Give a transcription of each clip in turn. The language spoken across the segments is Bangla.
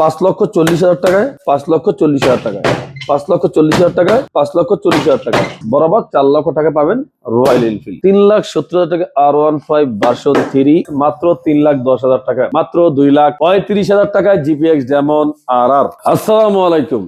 পাঁচ লক্ষ চল্লিশ হাজার টাকায়, পাঁচ লক্ষ চল্লিশ হাজার টাকায়, পাঁচ লক্ষ চল্লিশ হাজার টাকায়, পাঁচ লক্ষ চল্লিশ হাজার টাকা বরাবর চার লক্ষ টাকা পাবেন রয়্যাল এনফিল্ড তিন লাখ সত্তর হাজার টাকা আর ওয়ান ফাইভ বারশো থ্রি মাত্র তিন লাখ দশ হাজার টাকা মাত্র দুই লাখ পঁয়ত্রিশ হাজার টাকায় জিপিএক্স যেমন আর আর আসসালামু আলাইকুম।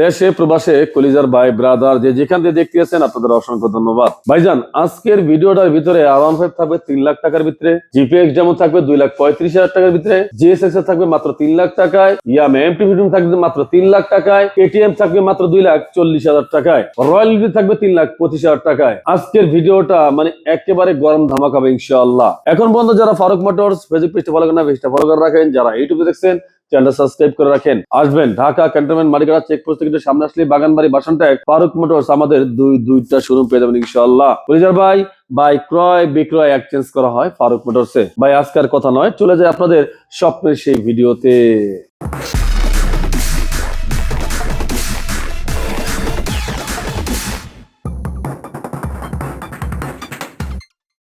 দেশে, প্রবাসে, কলিজার ভাই ব্রাদার যে যেখান থেকে দেখতে আছেন, আপনাদের অসংখ্য ধন্যবাদ। ভাইজান, আজকের ভিডিওটার ভিতরে আর ওয়ান ফাইভ থাকবে তিন লাখ টাকার ভিতরে জিপিএক্স যেমন থাকবে দুই লাখ পঁয়ত্রিশ হাজার টাকার ভিতরে জিএসএক্স থাকবে মাত্র তিন লাখ টাকায়, ইয়াম এমটি ফিটিং থাকবে মাত্র তিন লাখ টাকায় কেটিএম থাকবে মাত্র দুই লাখ চল্লিশ হাজার টাকায় রয়্যাল এনফিল্ড থাকবে তিন লাখ পঁচিশ হাজার টাকায়। আজকের ভিডিওটা মানে একেবারে গরম ধামাকাবে ইনশাআল্লাহ। এখন বন্ধু, যারা ফারুক মোটরস ফেসবুক পেজটা ফলো করেন না পেজটা ফলো করে রাখেন। যারা ইউটিউবে দেখছেন চ্যানেলটা সাবস্ক্রাইব করে রাখেন। আসবেন ঢাকা ক্যান্টনমেন্ট মালিকারা চেকপোস্ট থেকে সামনে আসলে বাগানবাড়ি বাসনট্যাগ ফারুক মোটরস আমাদের দুই, দুইটা শোরুম পেয়ে যাবেন ইনশাআল্লাহ। পরিজার ভাই, বাই ক্রয়, বিক্রয় এক্সচেঞ্জ করা হয় ফারুক মোটরসে। ভাই, আজকের কথা নয়, চলে যায় আপনাদের স্বপ্নের সেই ভিডিওতে।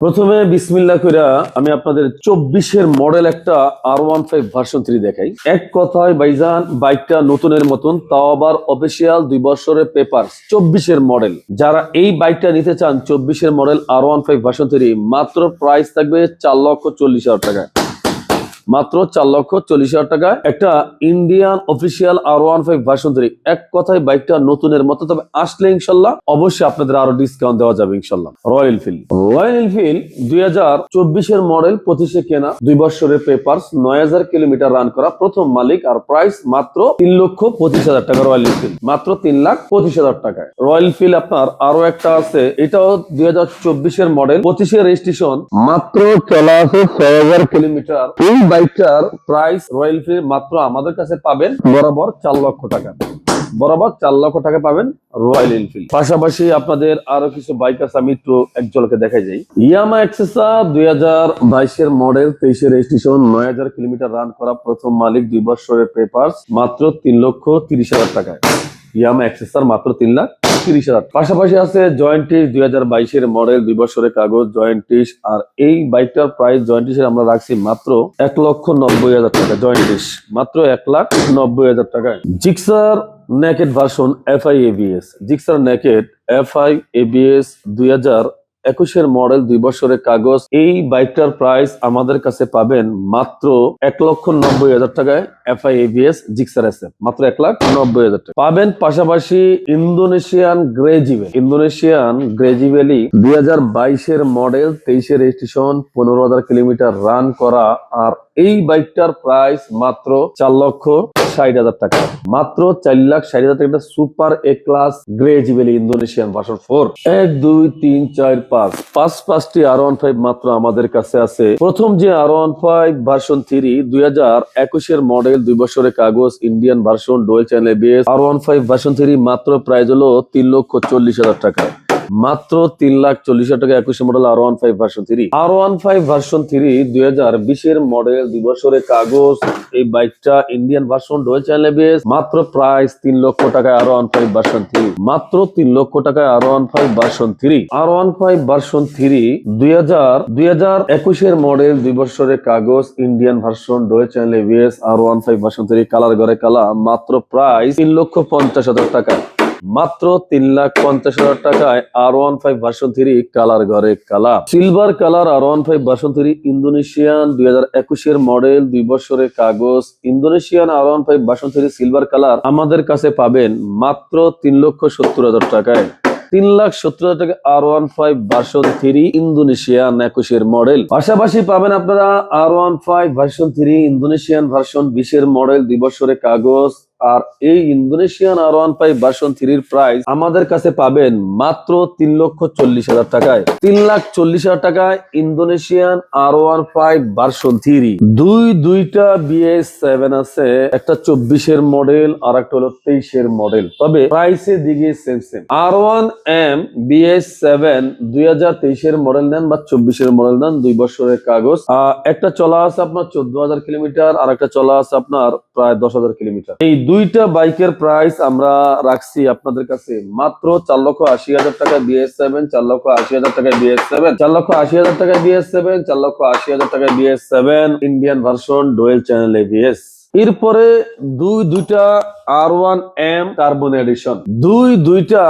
প্রথমে বিসমিল্লা কইরা আমি আপনাদের চব্বিশের মডেল একটা R one five version three দেখাই। এক কথায় বাইজান বাইকটা নতুনের মতন, তাও আবার অফিসিয়াল দুই বছরের পেপার চব্বিশের মডেল। যারা এই বাইকটা নিতে চান, চব্বিশের model R one five version three মাত্র প্রাইস থাকবে চার লক্ষ চল্লিশ হাজার টাকা মাত্র চার লক্ষ চল্লিশ হাজার টাকায় একটা Indian official R one five version three এক কথায় বাইকটা নতুনের মতো, তবে আসলে ইনশাল্লাহ অবশ্যই আপনাদের আরও ডিসকাউন্ট দেওয়া যাবে ইনশাল্লাহ। রয়্যাল এনফিল্ড রয়্যাল এনফিল্ড দুই হাজার চব্বিশের মডেল পঁচিশে কেনা, দুই বছরের পেপার নয় হাজার কিলোমিটার রান করা, প্রথম মালিক আর প্রাইস মাত্র তিন লক্ষ পঁচিশ হাজার টাকা রয়্যাল এনফিল্ড মাত্র তিন লাখ পঁচিশ হাজার টাকায়। রয়্যাল এনফিল্ড আপনার আরও একটা আছে, এটাও দুই হাজার চব্বিশের মডেল পঁচিশের রেজিস্ট্রেশন মাত্র চলা আছে ছয় হাজার কিলোমিটার। বাইকটার প্রাইস রয়্যাল এনফিল্ড মাত্র আমাদের কাছে পাবেন বরাবর চার লক্ষ টাকা। বরাবর চার লক্ষ টাকা পাবেন রয়্যাল এনফিল্ড পাশাপাশি আপনাদের আরও কিছু বাইক আছে, আমি একটু একজনকে দেখাই যাই। ইয়ামা এক্সেসা দুই হাজার বাইশের মডেল তেইশের রেজিস্ট্রেশন নয় হাজার কিলোমিটার রান করা প্রথম মালিক, দুই বছরের পেপার মাত্র তিন লক্ষ তিরিশ হাজার টাকায়। ইয়ামা এক্সেসার মাত্র তিন লাখ তিরিশ হাজার। পাশাপাশি আছে জয়েন্টিস দুই হাজার বাইশের মডেল, দুই বছরের কাগজ জয়েন্টিস আর এই বাইকটার প্রাইস জয়েন্টিসের আমরা রাখছি মাত্র এক লক্ষ নব্বই হাজার টাকা জয়েন্টিস মাত্র এক লাখ নব্বই হাজার টাকায়। Gixxer naked version FI ABS Gixxer naked FI ABS দুই হাজার একুশের মডেল দুই বছরের কাগজ, এই বাইকটার প্রাইস আমাদের কাছে পাবেন মাত্র এক লক্ষ নব্বই হাজার টাকায় এফআই এবিএস জিক্সার এস মাত্র এক লাখ নব্বই হাজার টাকা। পাবেন পাশাপাশি ইন্দোনেশিয়ান গ্রেজিভেল ইন্দোনেশিয়ান গ্রেজিভেলি দুই হাজার বাইশের মডেল তেইশের রেজিস্ট্রেশন, পনেরো হাজার কিলোমিটার রান করা। আর এই বাইকটার প্রাইস মাত্র চার লক্ষ ষাট হাজার টাকা। মাত্র চার লাখ ষাট হাজার টাকা। সুপার এ ক্লাস গ্রেজিভেলি ইন্দোনেশিয়ান ভার্সন ফোর। এক, দুই, তিন, চার, পাঁচ। পাঁচ, পাঁচটি আর ওয়ান ফাইভ মাত্র আমাদের কাছে আছে। প্রথম যে R one five version three দুই হাজার একুশের মডেল, দুই বছরের কাগজ, Indian version, dual channel ABS R one five version three মাত্র প্রাইস হলো তিন লক্ষ চল্লিশ হাজার টাকা। মাত্র তিন লাখ চল্লিশ হাজার টাকা একুশে model R one five version three R one five version three দুই হাজার বিশের মডেল দুই কাগজ। এই বাইকটা Indian version dual channel ABS মাত্র প্রাইস তিন লক্ষ টাকায় R one five version three মাত্র তিন লক্ষ টাকায় R one five version three R one five version three দুই হাজার দুই হাজার একুশের মডেল দুই কাগজ Indian version channel ABS R one five version three colour ঘরে কালা। মাত্র প্রাইস তিন লক্ষ পঞ্চাশ হাজার টাকা মাত্র তিন লাখ পঞ্চাশ হাজার টাকায় R one five version three colour ঘরে colour. Silver colour R one five version three Indonesian দুই হাজার একুশের মডেল দুই বছরের কাগজ। Indonesian R one five version three silver colour আমাদের কাছে পাবেন মাত্র তিন লক্ষ সত্তর হাজার টাকায়। তিন লাখ সত্তর হাজার টাকা R one five version three Indonesian একুশের মডেল পাশাপাশি পাবেন আপনারা R one five version three Indonesian version বিশের মডেল দুই বছরের কাগজ। আর এই Indonesian R one five version থ্রির প্রাইস আমাদের কাছে পাবেন মাত্র তিন লক্ষ চল্লিশ হাজার টাকায়। তিন লাখ চল্লিশ হাজার টাকায় Indonesian R one five version three দুই দুইটা বিএস সেভেন আছে, একটা চব্বিশের মডেল আর একটা হলো তেইশের মডেল তবে প্রাইসের দিকে same same R one M BS seven দুই হাজার তেইশের মডেল নেন বা চব্বিশের মডেল নেন, দুই বছরের কাগজ। একটা চলা আছে আপনার চোদ্দ হাজার কিলোমিটার আর একটা চলা আছে আপনার প্রায় দশ হাজার কিলোমিটার। এই দুইটা বাইকের প্রাইস আমরা রাখছি আপনাদের কাছে। মাত্র চার লক্ষ আশি হাজার টাকা বিএস সেভেন চার লক্ষ আশি হাজার টাকা বিএস সেভেন চার লক্ষ আশি হাজার টাকা বিএস সেভেন চার লক্ষ আশি হাজার টাকা BS seven Indian version dual channel ABS এরপরে দুই দুইটা R one M carbon edition দুই দুইটা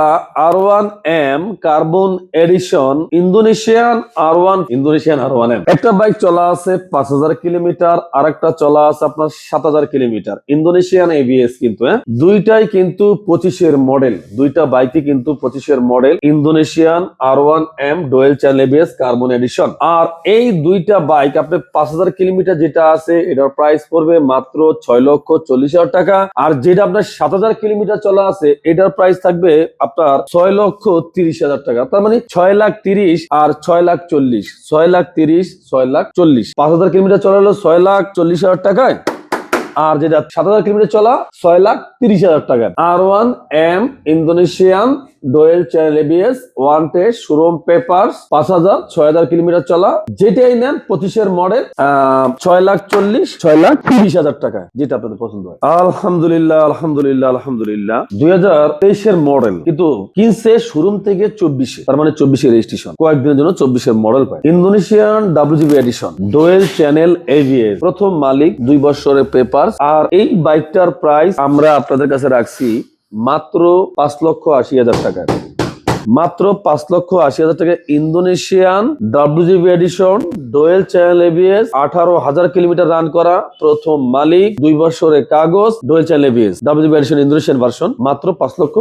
R one M carbon edition Indonesian R one Indonesian R one M একটা বাইক চলা আছে পাঁচ হাজার কিলোমিটার আর একটা চলা আছে আপনার সাত হাজার কিলোমিটার। ইন্দোনেশিয়ান এবিএস কিন্তু হ্যাঁ? দুইটাই কিন্তু পঁচিশের মডেল দুইটা বাইকই কিন্তু পঁচিশের model Indonesian R one M dual channel ABS carbon edition আর এই দুইটা বাইক আপনি পাঁচ হাজার কিলোমিটার যেটা আছে, এটার প্রাইস পড়বে মাত্র ছয় লক্ষ চল্লিশ হাজার টাকা। আর যেটা আপনার সাত হাজার কিলোমিটার চলা আছে, এটার প্রাইস থাকবে আপনার ছয় লক্ষ তিরিশ হাজার টাকা। তার মানে ছয় লাখ তিরিশ আর ছয় লাখ চল্লিশ। ছয় লাখ তিরিশ, ছয় লাখ চল্লিশ। পাঁচ হাজার কিলোমিটার চলা হলো ছয় লাখ চল্লিশ হাজার টাকায়। আর যেটা সাত হাজার কিলোমিটার চলা, ছয় লাখ তিরিশ হাজার টাকা। R one M Indonesian dual channel ABS one test showroom পাঁচ হাজার, ছয় হাজার কিলোমিটার চলা। যেটাই নেন পঁচিশের মডেল ছয় লাখ চল্লিশ, ছয় লাখ তিরিশ হাজার টাকা, যেটা আপনাদের পছন্দ হয়। আলহামদুলিল্লাহ আলহামদুলিল্লাহ আলহামদুলিল্লাহ। দুই হাজার তেইশের মডেল, কিন্তু কিনছে শোরুম থেকে চব্বিশে, তার মানে চব্বিশে রেজিস্ট্রেশন কয়েকদিনের জন্য চব্বিশের মডেল পায়। Indonesian WGB edition dual channel ABS প্রথম মালিক, দুই বছরের পেপার আর এই বাইকটার প্রাইস আমরা আপনাদের কাছে রাখছি মাত্র পাঁচ লক্ষ আশি হাজার টাকায় মাত্র পাঁচ লক্ষ আশি হাজার টাকা Indonesian WGB edition, dual channel ABS, আঠারো হাজার কিলোমিটার রান করা প্রথম মালিক, দুই বছরের কাগজ, dual channel ABS, WGB edition Indonesian version, মাত্র পাঁচ লক্ষ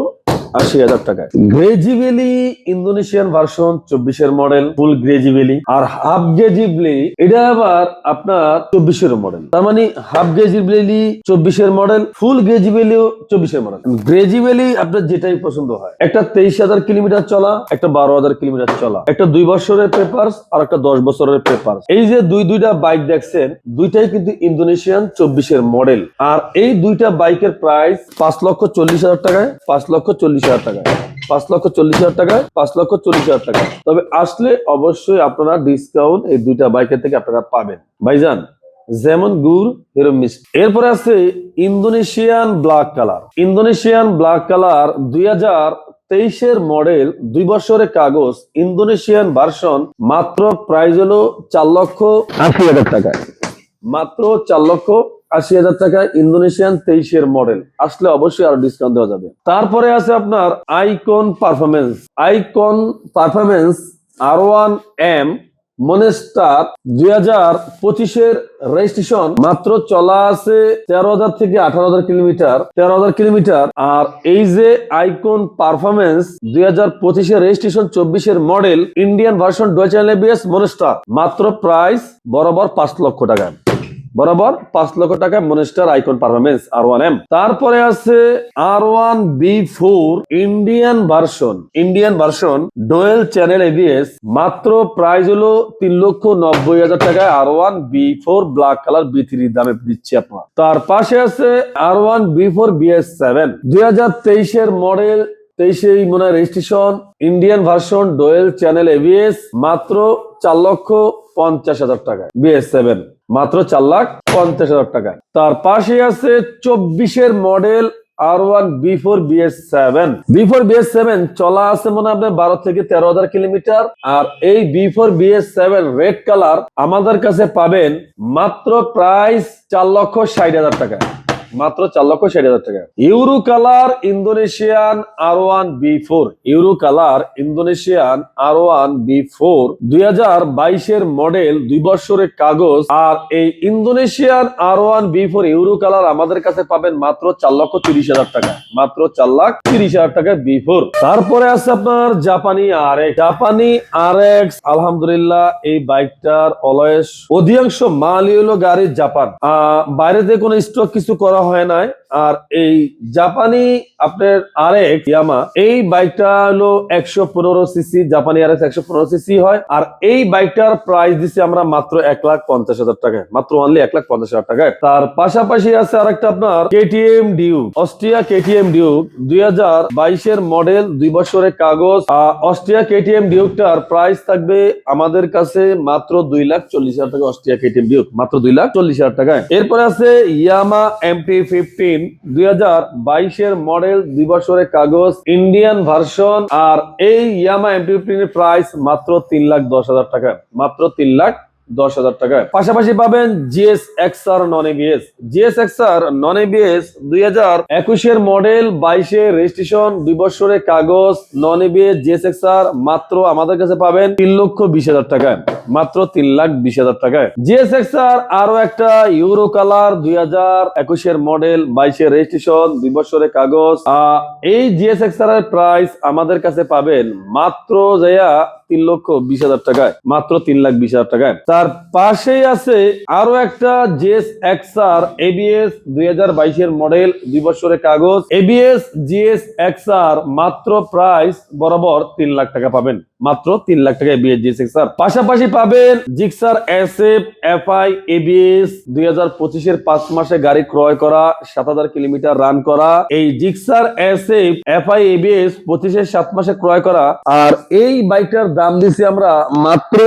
আশি হাজার টাকায়। গ্রেজিভেলি ইন্দোনেশিয়ান ভার্সন চব্বিশের মডেল ফুল গ্রেজিভেলি আর হাফ গেজিভলি এটা আবার আপনার চব্বিশের মডেল তার মানে হাফ গেজিভেলি চব্বিশের মডেল ফুল গ্রেজিভেলিও চব্বিশের মডেল গ্রেজিভেলি আপনার যেটাই পছন্দ হয়। একটা তেইশ হাজার কিলোমিটার চলা, একটা বারো হাজার কিলোমিটার চলা। একটা দুই বছরের পেপার আর একটা দশ বছরের পেপার এই যে দুই দুইটা বাইক দেখছেন, দুইটাই কিন্তু ইন্দোনেশিয়ান চব্বিশের মডেল আর এই দুইটা বাইকের প্রাইস পাঁচ লক্ষ চল্লিশ হাজার টাকায়, পাঁচ লক্ষ চল্লিশ হাজার পাঁচ লক্ষ চল্লিশ হাজার পাঁচ লক্ষ চল্লিশ হাজার টাকা তবে আসলে অবশ্যই আপনারা ডিসকাউন্ট এই দুইটা বাইকের থেকে আপনারা পাবেন। ভাইজান, যেমন গুড় এরম এরপরে আছে Indonesian black colour. Indonesian black colour দুই হাজার তেইশের মডেল, দুই বছরের কাগজ, ইন্দোনেশিয়ান ভার্সন, মাত্র প্রাইস হলো চার লক্ষ আশি হাজার টাকায়। মাত্র চার লক্ষ আশি হাজার টাকা ইন্দোনেশিয়ান তেইশের মডেল। আসলে অবশ্যই আরও ডিসকাউন্ট দেওয়া যাবে। তারপরে আছে আপনার icon performance icon performance R one M monster দুই হাজার পঁচিশের রেজিস্ট্রেশন মাত্র চলা আছে তেরো হাজার থেকে আঠারো হাজার কিলোমিটার। তেরো হাজার কিলোমিটার। আর এই যে আইকন পারফরমেন্স দুই হাজার পঁচিশের রেজিস্ট্রেশন চব্বিশের model Indian version dual channel ABS monster মাত্র প্রাইস বরাবর পাঁচ লক্ষ টাকা বরাবর পাঁচ লক্ষ টাকা monster icon performance R one M তারপরে আছে R one B four Indian version Indian version dual channel ABS মাত্র প্রাইস হলো তিন লক্ষ নব্বই হাজার টাকায় R one B four black colour B three দামে দিচ্ছি আপনার। তার পাশে আছে R one B four BS seven দুই হাজার তেইশের মডেল তেইশে মনে registration Indian version dual channel ABS মাত্র চার লক্ষ পঞ্চাশ হাজার টাকা বিএস সেভেন মাত্র চার লাখ পঞ্চাশ হাজার টাকা তার পাশে আছে চব্বিশের model R one B four BS seven B four BS seven চলা আছে মনে হয় আপনার বারো থেকে তেরো হাজার কিলোমিটার। আর এই B four BS seven red colour আমাদের কাছে পাবেন মাত্র প্রাইস চার লক্ষ ষাট হাজার টাকা মাত্র চার লক্ষ ষাট হাজার টাকা। Euro colour Indonesian R one B four euro colour Indonesian R one B four দুই হাজার বাইশের মডেল, দুই বছরের কাগজ, আর এই Indonesian R one B four euro colour আমাদের কাছে পাবেন মাত্র চার লক্ষ তিরিশ হাজার টাকা। মাত্র চার লাখ তিরিশ হাজার টাকা বি ফোর। তারপরে আছে আপনার জাপানি আর জাপানি আর এক্স আলহামদুলিল্লাহ, এই বাইকটার অলয়েস অধিকাংশ মালই হলো গাড়ির জাপান। বাইরে থেকে কোনো স্টক কিছু করা হয় নাই। আর এই জাপানি আপনার আরেক ইয়ামা এই বাইকটা হলো একশো পনেরো সিসি জাপানি আর একশো পনেরো সিসি হয়। আর এই বাইকটার প্রাইস দিচ্ছি আমরা মাত্র এক লাখ পঞ্চাশ হাজার টাকায়, মাত্র অনলি এক লাখ পঞ্চাশ হাজার টাকায়। তার পাশাপাশি আছে আরেকটা আপনার KTM Duke Austria KTM Duke দুই হাজার বাইশের মডেল দুই বছরের কাগজ। অস্ট্রিয়া কেটিএম ডিউকটার প্রাইস থাকবে আমাদের কাছে মাত্র দুই লাখ চল্লিশ হাজার টাকা অস্ট্রিয়া কেটিএম ডিউক মাত্র দুই লাখ চল্লিশ হাজার টাকায়। এরপরে আছে ইয়ামা এমটি ফিফটিন দুই হাজার বাইশের মডেল দুই বছরের কাগজ ইন্ডিয়ান ভার্সন আর এই ইয়ামা এমটি ফিফটিন এর প্রাইস মাত্র তিন লাখ দশ হাজার টাকা, মাত্র তিন লাখ দশ হাজার টাকায় পাশাপাশি পাবেন GS XR non ABS GS XR non ABS দুই হাজার একুশের মডেল বাইশের রেজিস্ট্রেশন দুই বছরের কাগজ নন এবিএস জিএস এক্সআর মাত্র আমাদের কাছে পাবেন তিন লক্ষ বিশ হাজার টাকায় মাত্র তিন লাখ বিশ হাজার টাকায়। জিএস এক্সআর আরও একটা ইউরো কালার দুই হাজার একুশের মডেল বাইশের রেজিস্ট্রেশন দুই বছরের কাগজ। এই জিএস এক্সআর এর প্রাইস আমাদের কাছে পাবেন মাত্র যাইয়া তিন লক্ষ বিশ হাজার টাকায়, মাত্র তিন লাখ বিশ হাজার টাকায়। তার পাশেই আছে আরও একটা জিএস এক্সআর এবিএস দুই হাজার বাইশের মডেল দুই বছরের কাগজ। এবিএস জিএস এক্সআর মাত্র প্রাইস বরাবর তিন লাখ টাকা পাবেন। মাত্র তিন লাখ টাকা এবিএস জিএস এক্সআর পাশাপাশি পাবেন Gixxer S F FI, ABS, দুই হাজার পাঁচ মাসে গাড়ি ক্রয় করা, সাত হাজার কিলোমিটার রান করা। এই Gixxer S F FI, ABS পঁচিশের সাত মাসে ক্রয় করা। আর এই বাইকটার দাম দিছি আমরা মাত্র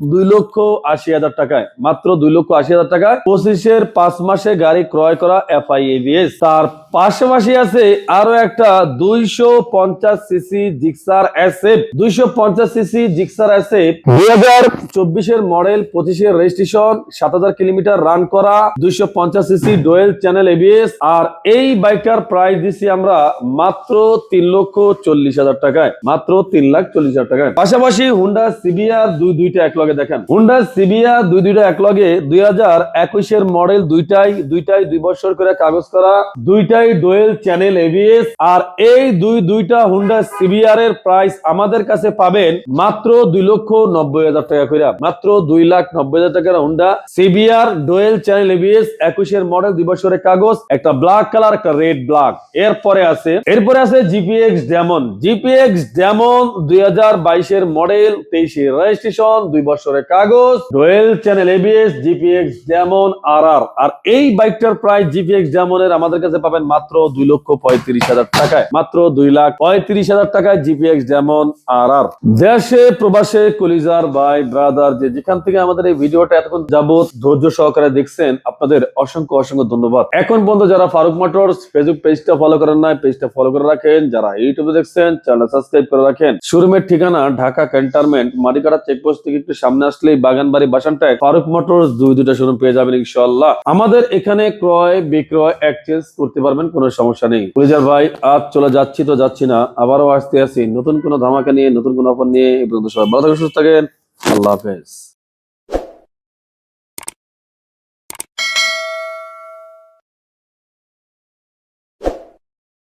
দুই লক্ষ আশি হাজার টাকায় মাত্র দুই লক্ষ আশি হাজার টাকায় পঁচিশের পাঁচ মাসে গাড়ি ক্রয় করা এফআই এবিএস তার পাশাপাশি আছে আরও একটা দুইশো পঞ্চাশ সিসি জিক্সার এসএফ দুইশো পঞ্চাশ সিসি জিক্সার এসএফ দুই হাজার চব্বিশের মডেল পঁচিশের রেজিস্ট্রেশন সাত হাজার কিলোমিটার রান করা দুইশো পঞ্চাশ সিসি ডোয়েল চ্যানেল এবিএস আর এই বাইকটার প্রাইস দিছি আমরা মাত্র তিন লক্ষ চল্লিশ হাজার টাকায় মাত্র তিন লাখ চল্লিশ হাজার টাকায়। পাশাপাশি হুন্ডা সিবিআর দুই দুইটা এক লগে দেখেন। হুন্ডা সিবিআর দুই দুইটা এক লগে দুই হাজার একুশের মডেল দুইটাই দুইটাই দুই বছর করে কাগজ করা, দুইটাই ডোয়েল চ্যানেল এবিএস আর এই দুই দুইটা হুন্ডা সিবিআর এর প্রাইস আমাদের কাছে পাবেন মাত্র দুই লক্ষ নব্বই হাজার টাকা করে মাত্র দুই লাখ নব্বই হাজার টাকার Honda CBR dual channel ABS একুশের মডেল দুই বছরের কাগজ, একটা ব্ল্যাক কালার একটা রেড ব্ল্যাক এরপরে আছে এরপরে আছে জিপিএক্স ডেমন জিপিএক্স ডেমন দুই হাজার বাইশের মডেল তেইশের রেজিস্ট্রেশন দুই বছরের কাগজ dual channel ABS GPX demon আর আর আর এই বাইকটার প্রাইস জিপিএক্স ডেমনের আমাদের কাছে পাবেন মাত্র দুই লক্ষ পঁয়ত্রিশ হাজার টাকায়। মাত্র দুই লাখ পঁয়ত্রিশ হাজার টাকায় জিপিএক্স ডেমন আর আর দেশে, প্রবাসে, কলিজার ভাই, ব্রাদার, যে যেখান থেকে আমাদের এই ভিডিওটা এতক্ষণ যাবত ধৈর্য সহকারে দেখছেন, আপনাদের অসংখ্য অসংখ্য ধন্যবাদ। এখন পর্যন্ত যারা ফারুক মোটরস, ফেসবুক পেজটা ফলো করেন নাই, পেজটা ফলো করে রাখেন। যারা ইউটিউবে দেখছেন চ্যানেল সাবস্ক্রাইব করে রাখেন। শোরুমের ঠিকানা ঢাকা ক্যান্টনমেন্ট মাটিকাটা চেকপোস্ট থেকে একটু সামনে আসলে বাগান বাড়ি বাসানটায় ফারুক মোটরস দুই দুটা শোরুম পেয়ে যাবেন ইনশাল্লাহ আমাদের এখানে ক্রয়, বিক্রয় এক্সচেঞ্জ করতে পারবেন, কোনো সমস্যা নেই। কলিজার ভাই, আজ চলে যাচ্ছি তো যাচ্ছি না, আবারও আসতে আসি। নতুন কোনো ধামাকা নিয়ে, নতুন কোনো অফার নিয়ে, এই পর্যন্ত সবাই ভালো থাকেন, সুস্থ থাকেন। আল্লাহ হাফেজ।